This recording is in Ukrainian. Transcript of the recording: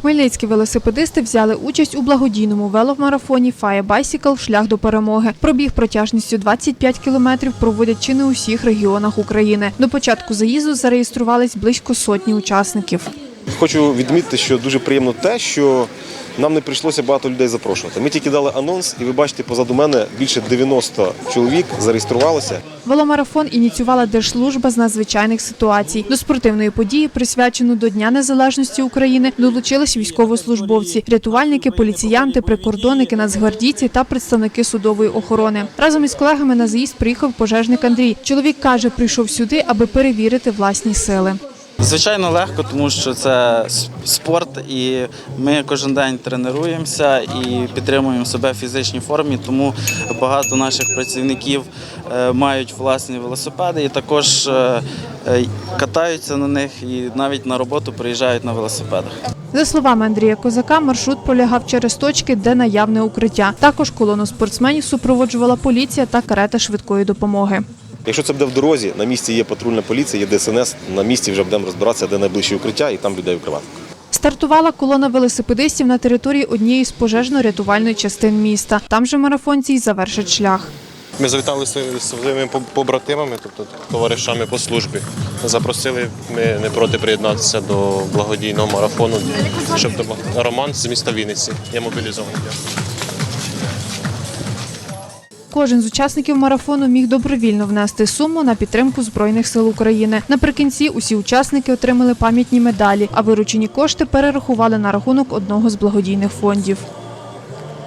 Хмельницькі велосипедисти взяли участь у благодійному веломарафоні Fire Bicycle Шлях до перемоги. Пробіг протяжністю 25 кілометрів проводять чи не у всіх регіонах України. До початку заїзду зареєструвались близько сотні учасників. Хочу відмітити, що дуже приємно те, що нам не прийшлося багато людей запрошувати. Ми тільки дали анонс, і ви бачите, позаду мене більше 90 чоловік зареєструвалося. Веломарафон ініціювала Держслужба з надзвичайних ситуацій. До спортивної події, присвячену до Дня Незалежності України, долучились військовослужбовці, рятувальники, поліціянти, прикордонники, нацгвардійці та представники судової охорони. Разом із колегами на заїзд приїхав пожежник Андрій. Чоловік каже, прийшов сюди, аби перевірити власні сили. Звичайно, легко, тому що це спорт, і ми кожен день тренуємося і підтримуємо себе в фізичній формі. Тому багато наших працівників е, мають власні велосипеди і також е, е, катаються на них і навіть на роботу приїжджають на велосипедах. За словами Андрія Козака, маршрут пролягав через точки, де наявне укриття. Також колону спортсменів супроводжувала поліція та карета швидкої допомоги. Якщо це буде в дорозі, на місці є патрульна поліція, є ДСНС, на місці вже будемо розбиратися, де найближче укриття, і там людей укривати. Стартувала колона велосипедистів на території однієї з пожежно-рятувальної частин міста. Там же марафонці й завершать шлях. Ми завітали своїми побратимами, тобто товаришами по службі. Запросили, ми не проти приєднатися до благодійного марафону, щоб допомогти. Роман з міста Вінниці. Я мобілізований. Кожен з учасників марафону міг добровільно внести суму на підтримку Збройних сил України. Наприкінці усі учасники отримали пам'ятні медалі, а виручені кошти перерахували на рахунок одного з благодійних фондів.